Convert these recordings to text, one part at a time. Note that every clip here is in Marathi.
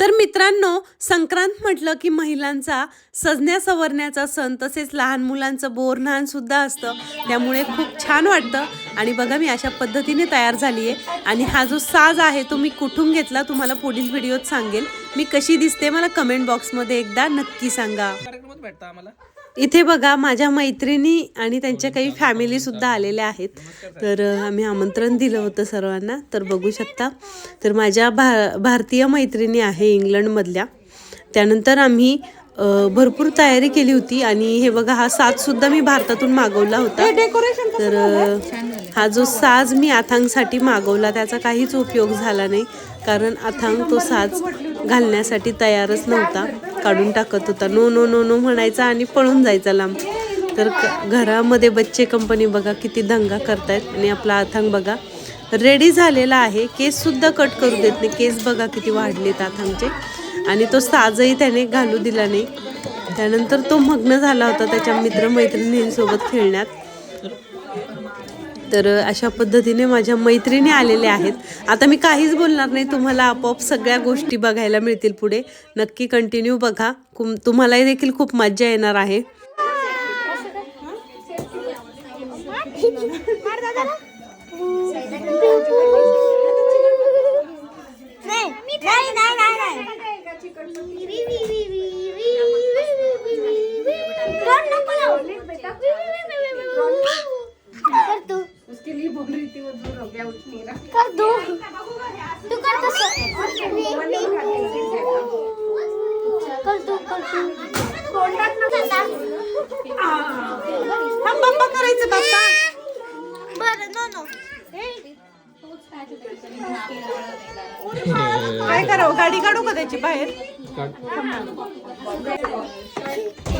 तर मित्रांनो संक्रांत म्हटलं की महिलांचा सजण्या सवरण्याचा सण तसेच लहान मुलांचं बोरन्हाण सुद्धा असतं. त्यामुळे खूप छान वाटतं. आणि बघा मी अशा पद्धतीने तयार झाली आहे. आणि हा जो साज आहे तो मी कुठून घेतला तुम्हाला पुढील व्हिडिओत सांगेल. मी कशी दिसते मला कमेंट बॉक्समध्ये एकदा नक्की सांगा. भेटता आम्हाला. इथे बघा माझ्या मैत्रिणी आणि त्यांच्या काही फॅमिली सुद्धा आलेल्या आहेत. तर आम्ही आमंत्रण दिलं होतं सर्वांना. तर बघू शकता. तर माझ्या भा भारतीय मैत्रिणी आहे इंग्लंडमधल्या. त्यानंतर आम्ही भरपूर तयारी केली होती आणि हे बघा हा साज सुद्धा मी भारतातून मागवला होता. तर हा जो साज मी अथांगसाठी मागवला त्याचा काहीच उपयोग झाला नाही. कारण अथांग तो साज घालण्यासाठी तयारच नव्हता. काढून टाकत होता. नो नो नो नो म्हणायचा आणि पळून जायचा लांब. तर घरामध्ये बच्चे कंपनी बघा किती दंगा करतायत. आणि आपला अथांग बघा. रेडी झालेला आहे. केससुद्धा कट करू देत नाही. केस बघा किती वाढलेत अथांगचे आणि तो साजही त्याने घालू दिला नाही. त्यानंतर तो मग्न झाला होता त्याच्या मित्रमैत्रिणींसोबत खेळण्यात. तर अशा पद्धतीने माझ्या मैत्रिणी आलेल्या आहेत. आता मी काहीच बोलणार नाही तुम्हाला आपोआप सगळ्या गोष्टी बघायला मिळतील पुढे. नक्की कंटिन्यू बघा. कुम- तुम्हालाही देखील खूप मज्जा येणार आहे. कर तू? तू कर तसं. कर तू कर तू. तोंडात नको बाप्पा करायचं बाप्पा. बरं नो नो. काय करावं? गाडी काढू का त्याची बाहेर?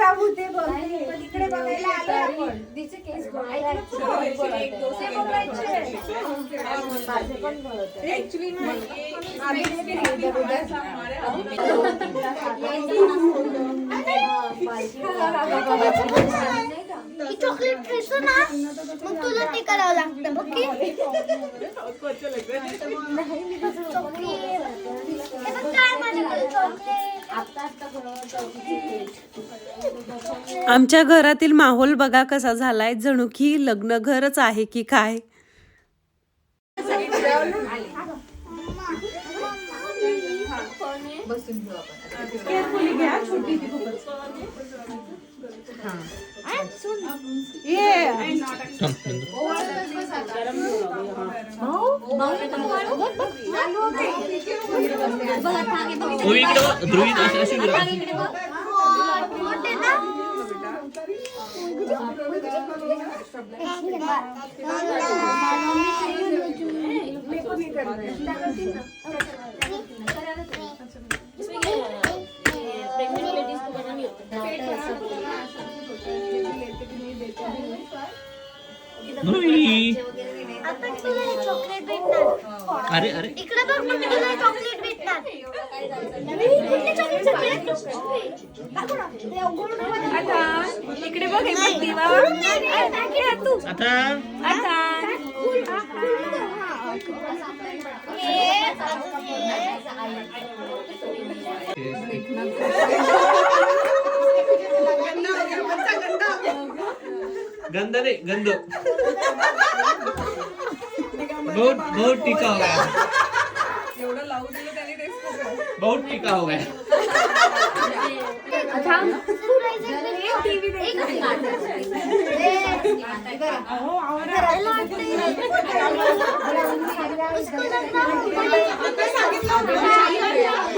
राहू ते बघ इकडे बघायला आलो आपण ही चॉकलेट खायचो ना मग तुला ते करावं लागतं बघ की चॉकलेट. हे काय माझ्याकडे चॉकलेट आमच्या घरातील माहोल बघा कसा झालाय. जणू की लग्न घरच आहे की काय? तू इकडे बघ, ध्रुवी अशी अशी फिरव. मोठे ना ध्रुवी आपण तुला हे चॉकलेट भेटणार अरे अरे इकडे बघ मग तुला हे चॉकलेट भेटणार कुठले चॉकलेट चॉकलेट दाखव ना. ते उघडून बघ. इकडे बघ हे बघ दिवा नाही, नाही, नाही, नाही, तू. आता आता हे, अजून हे. गंध रे गंध बहुत बहुत टिका हो गया। बहुत टिका हो गया। करायला वाटतंय. उसको लगता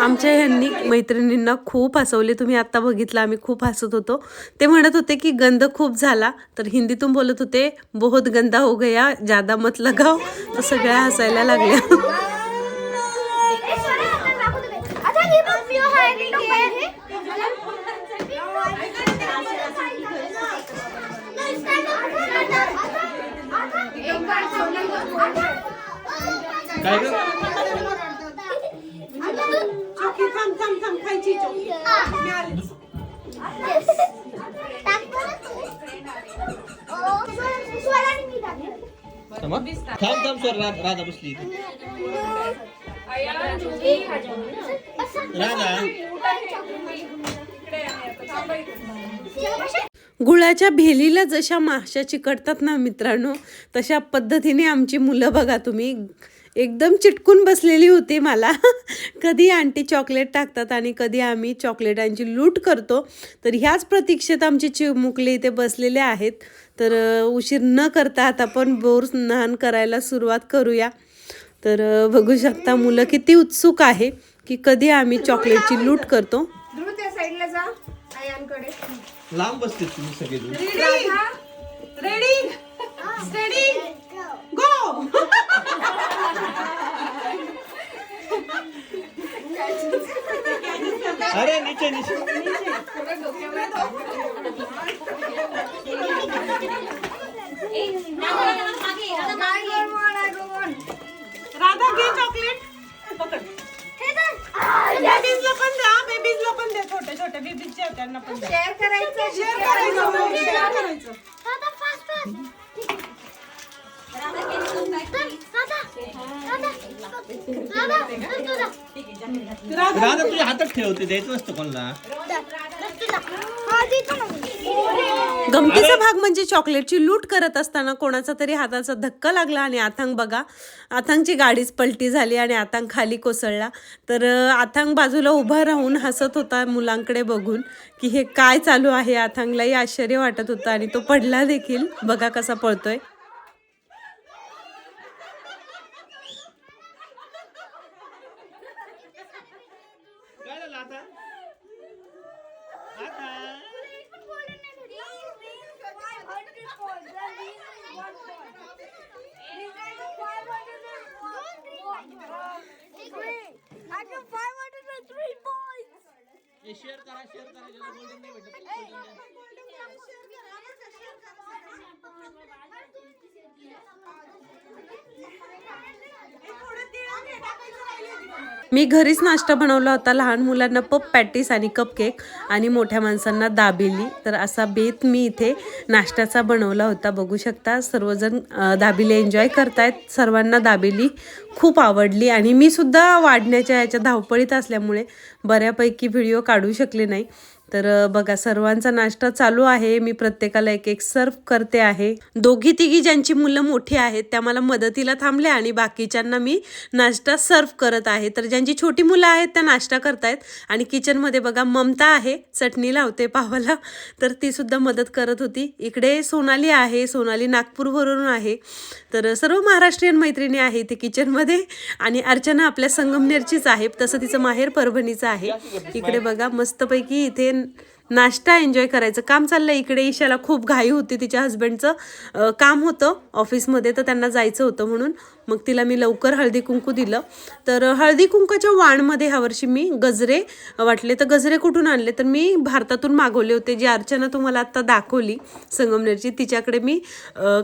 आमच्या ह्यांनी मैत्रिणींना खूप हसवले. तुम्ही आत्ता बघितलं आम्ही खूप हसत होतो. ते म्हणत होते की गंध खूप झाला. तर हिंदीतून बोलत होते बहुत गंदा हो गया जादा मत लगाव तर सगळ्या हसायला लागल्या. काय चोकी थांब थांब थांब खायची चोकी थांब थांब सर राधा बसली. राधा. गुळाच्या भेलीला जशा माश्या चिकटतात ना मित्रांनो तशा पद्धतीने आमची मुलं बघा तुम्ही. एकदम चिटकून बसलेली होती मला. कधी आंटी चॉकलेट टाकतात आणि कधी आम्ही चॉकलेटांची लूट करतो. तर ह्याच प्रतीक्षेत आमचे चिमुकले इथे बसलेले आहेत. तर उशीर न करता आता आपण बोर स्नान करायला सुरुवात करूया. तर बघू शकता मुलं किती उत्सुक आहे की कधी आम्ही चॉकलेटची लूट करतो. लांब बसते तुम्ही सगळेजण रेडी रेडी स्टेडी गो अरे नीचे नीचे राधा घे चॉकलेट पकड बेबीजला पण द्या बेबीजला पण द्या छोटे छोटे बेबीजच्या त्यांना पण द्या शेअर करायचं शेअर करायचं शेअर करायचं राधा तुझ्या हातात ठेवते द्यायचं नसतं कोणाला. गमतीचा भाग म्हणजे चॉकलेटची लूट करत असताना कोणाचा तरी हाताचा धक्का लागला आणि आथांग बघा आथांगची गाडीच पलटी झाली आणि आथांग खाली कोसळला. तर आथांग बाजूला उभा राहून हसत होता मुलांकडे बघून की हे काय चालू आहे आथांगलाही आश्चर्य वाटत होतं आणि तो पडला देखील. बघा कसा पळतोय काय झालं आता आता हे शेअर करा शेअर करा ज्याला golden नाही भेटत त्याला golden द्या. मी घरीच नाश्ता बनवला होता. लहान मुलांना पप पॅटीस आणि कपकेक आणि मोठ्या माणसांना दाबेली. तर असा बेत मी इथे नाश्त्याचा बनवला होता. बघू शकता सर्वजण दाबेली एन्जॉय करतायत. सर्वांना दाबेली खूप आवडली आणि मी सुद्धा वाढण्याच्या याच्या धावपळीत असल्यामुळे बऱ्यापैकी व्हिडिओ काढू शकले नाही. तर बघा सर्वांचा नाश्ता चालू आहे. मी प्रत्येकाला एक एक सर्व करते आहे. दोघी तिघी ज्यांची मुलं मोठी आहेत त्या मला मदतीला थांबले आणि बाकीच्यांना मी नाश्ता सर्व करत आहे. तर ज्यांची छोटी मुलं आहेत त्या नाश्ता करतायत. आणि किचनमध्ये बघा ममता आहे. चटणी लावते पावाला. तर ती सुद्धा मदत करत होती. इकडे सोनाली आहे. सोनाली नागपूरवरून आहे. तर सर्व महाराष्ट्रीयन मैत्रिणी आहे ती किचनमध्ये. आणि अर्चना आपल्या संगमनेरचीच आहे. तसं तिचं माहेर परभणीचं आहे. इकडे बघा मस्तपैकी इथे नाश्ता एन्जॉय करायचं. काम चाललं इकडे. ईशाला खूप घाई होती तिच्या हस्बंडचं काम होतं ऑफिसमध्ये तर त्यांना जायचं होतं म्हणून. मग तिला मी लवकर हळदी कुंकू दिलं. तर हळदी कुंकाच्या वाणमध्ये ह्यावर्षी मी गजरे वाटले. तर गजरे कुठून आणले? तर मी भारतातून मागवले होते. जी अर्चना तुम्हाला आत्ता दाखवली संगमनेरची तिच्याकडे मी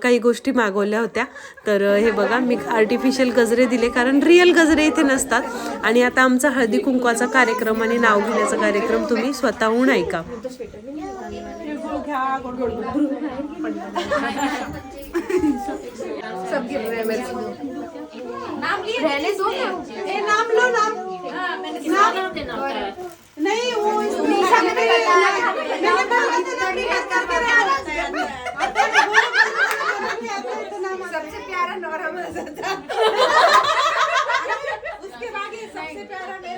काही गोष्टी मागवल्या होत्या. तर हे बघा मी आर्टिफिशियल गजरे दिले. कारण रिअल गजरे इथे नसतात. आणि आता आमचा हळदी कुंकवाचा कार्यक्रम आणि नाव घेण्याचा कार्यक्रम तुम्ही स्वतःहून ऐका. घ्या गोड गोड गोड सब गिर रहे हैं मेरे को। रहने दो ए नाम लो नाम। नाम। नहीं वो निशा में मैंने बोला था ना कि याद करके रहना। सबसे प्यारा नौरा माझा था उसके आगे सबसे प्यारा मेरा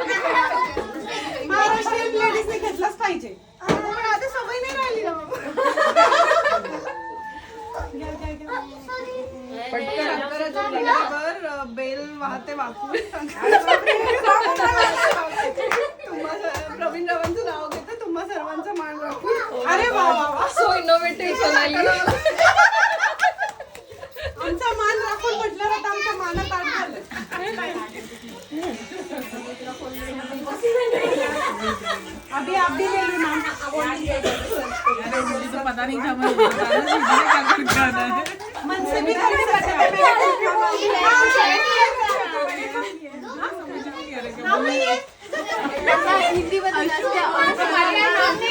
पाहिजे पण आता सवय नाही राहिली ना बेल वाहते वाकून प्रवीण रावांचं नाव घेते तुम्हा सर्वांचं मान राखून अरे वा वा वा सो इनोव्हेटिव्ह आली आमचा मान राखून म्हटलं आता आमच्या मानात आठ झालं अभी आप भी ले लो नाम मन से भी कर सकते हैं नाम नहीं है हिंदी मध्ये एक एक द्यायचं मम्मी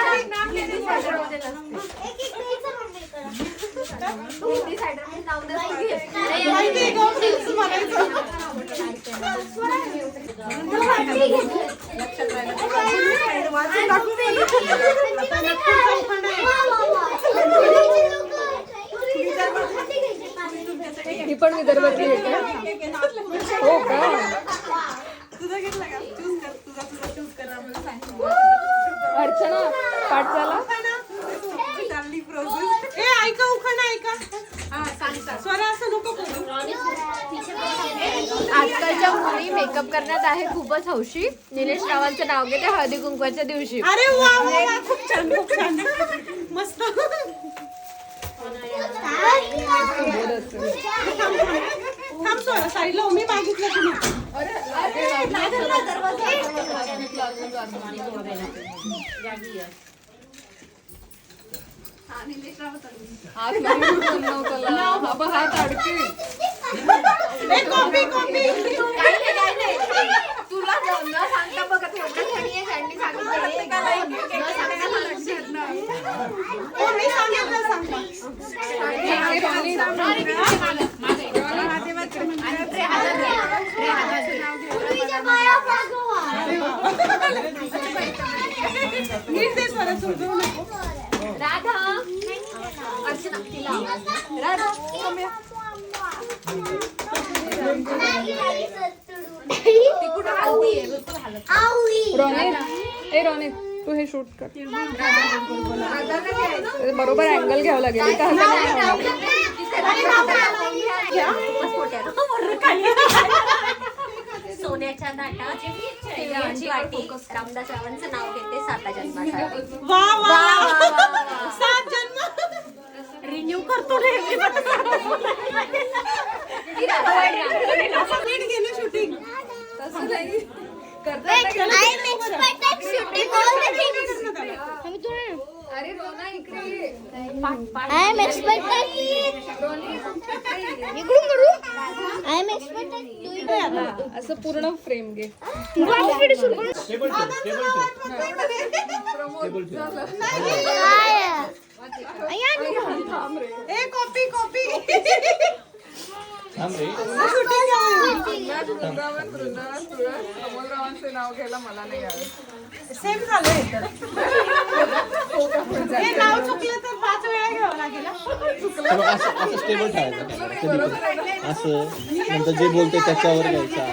हिंदी साईडर मी नाव माहिती आहे का प्लीज म्हणायचं वाचून दाखवू मला. ही पण विदर्भातली हो का तुझा घेतला का? चूज कर तुझा तुझा चूज कर. अर्चना पाठ झाला चालली प्रोसेस ए ऐका उखाणा ऐका स्वरा असं नको करू आजकालच्या मुली मेकअप करण्यात आहे खूपच हौशी निलेश रावांचं नाव घेते हळदी कुंकवाच्या दिवशी अरे वा वा वा खूप छान खूप छान मस्त थांब स्वरा साईडला मी मागितलं तुम्ही हात तुला सांगता राधा. रोनित ए रोनित तू हे शूट कर बरोबर अँगल घ्यावं लागेल इथं सोन्याच्या नाटाची वाटी रामदास रावांचं नाव घेते साता जन्मासाठी रिन्यू करतो गेलं शूटिंग तसं नाही करता? अरे रोना इकडे ये. I am expert at इकडून करू? I am expert at doing हा, असं पूर्ण फ्रेम घे. Copy copy. थांब रे. वृंदावन वृंदावन तुळस अमोलरावांचे नाव घ्यायला मला नाही आवडत सेम झालं हे तर. नाव चुकलं तर पाच वेळा घ्यावं लागेल. बघ, असं स्टेबल ठेवायचं. असं नंतर जे बोलते त्याच्यावर घ्यायचा.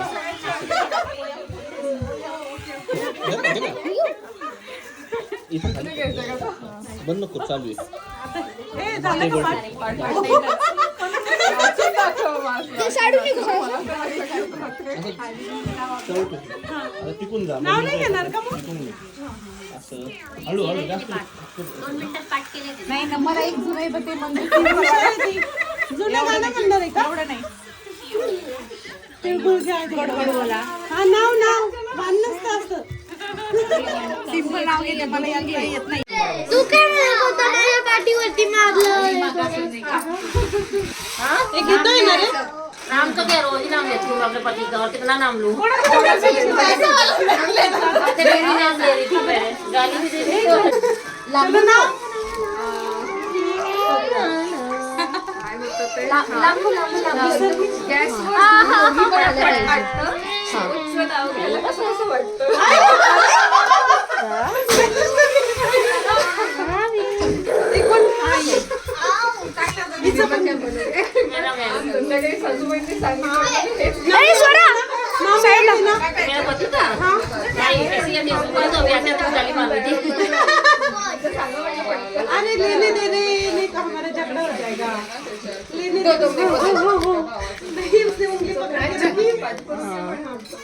बंद नको चालू आहे. आता तिकून जा नाव नाही घेणार का मग. असं. हळू हळू जास्त ते. नाही नंबर एक जुने ते मंदिर. जुनं गाणं म्हणणार आहे का? एवढं नाही. तिळगुळ घ्या गडबड बोला हा नाव नाव. मान नसतं असं सिंपल नाव घेते मला यात नाही. तू काय म्हणत होता? माझ्या पाठीवरती मारलं. एक गीत आहे ना रे? नाम तो क्या रोज ही नाम लेती हूँ अपने पति का और कितना नाम लूँ? तेरे भी नाम ले रही थी मैं गाली भी दे रही थी। तुझं नाव लांबू लांबू लांबू गॅसवर दोघी पण आल्या पाहिजे. उच्च नाव घ्यायला कसं असं वाटतं अरे लेने देने नहीं तो हमारा झगड़ा हो जाएगा लेने दो दो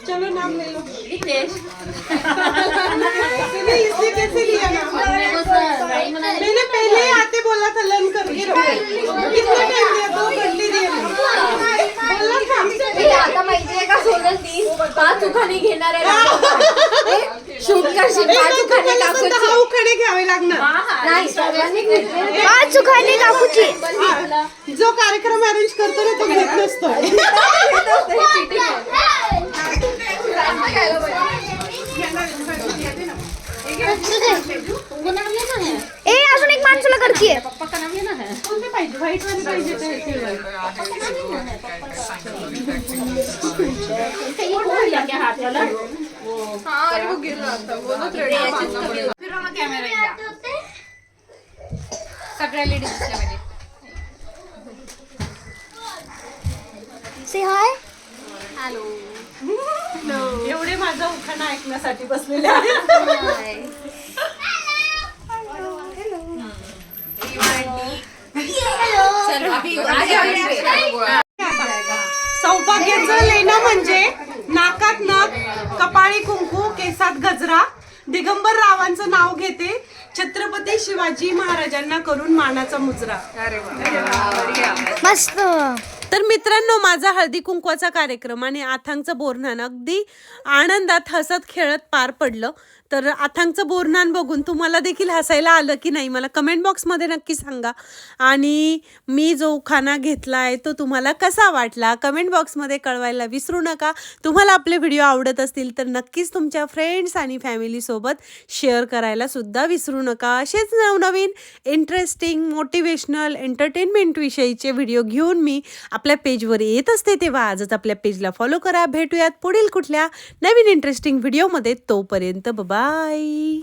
चलो नाम ले लो। इसने कैसे लिया नाम? मैंने पहले ही आते बोला था लन करके रखो कितना टाइम दिया? दो घंटे दिए बोला था। आता माहितीये का सोनल ती पाच उखाणे घेणार आहे शूट करशील पाच उखाणे काकूची घ्यावे लागणार. नाही घेतले काकूची हा. जो कार्यक्रम अरेंज करतो ना तो घेत नसतो. एक माणसाला करतीये कोणते पाहिजे? व्हाईट वाले पाहिजे ते silver? हा अरे वो गिर रहा था वो तो थ्रेड सगळ्या लेडीज दिसल्या से हाय एवढे माझा उखाणा ऐकण्यासाठी बसलेले आहेत. सौभाग्याचं लेणं म्हणजे नाकात कपाळी कुंकू केसात गजरा. दिगंबर रावांचं नाव घेते छत्रपती शिवाजी महाराजांना करून मानाचा मुजरा. मस्त. तर मित्रांनो माझा हळदी कुंकवाचा कार्यक्रम आणि आथांगचं बोरन्हान अगदी आनंदात हसत खेळत पार पडलं. तर आथांगचं बोरणान बघून तुम्हाला देखील हसायला आलं की नाही मला कमेंट बॉक्समध्ये नक्की सांगा. आणि मी जो खाना घेतला आहे तो तुम्हाला कसा वाटला? कमेंट बॉक्समध्ये कळवायला विसरू नका. तुम्हाला आपले व्हिडिओ आवडत असतील तर नक्कीच तुमच्या फ्रेंड्स आणि फॅमिलीसोबत शेअर करायला सुद्धा विसरू नका. असेच नवनवीन इंटरेस्टिंग मोटिवेशनल एंटरटेनमेंट विषयीचे व्हिडिओ घेऊन मी आपल्या पेजवर येत असते तेव्हा आजच आपल्या पेजला फॉलो करा. भेटूयात पुढील कुठल्या नवीन इंटरेस्टिंग व्हिडिओमध्ये तोपर्यंत. Bye.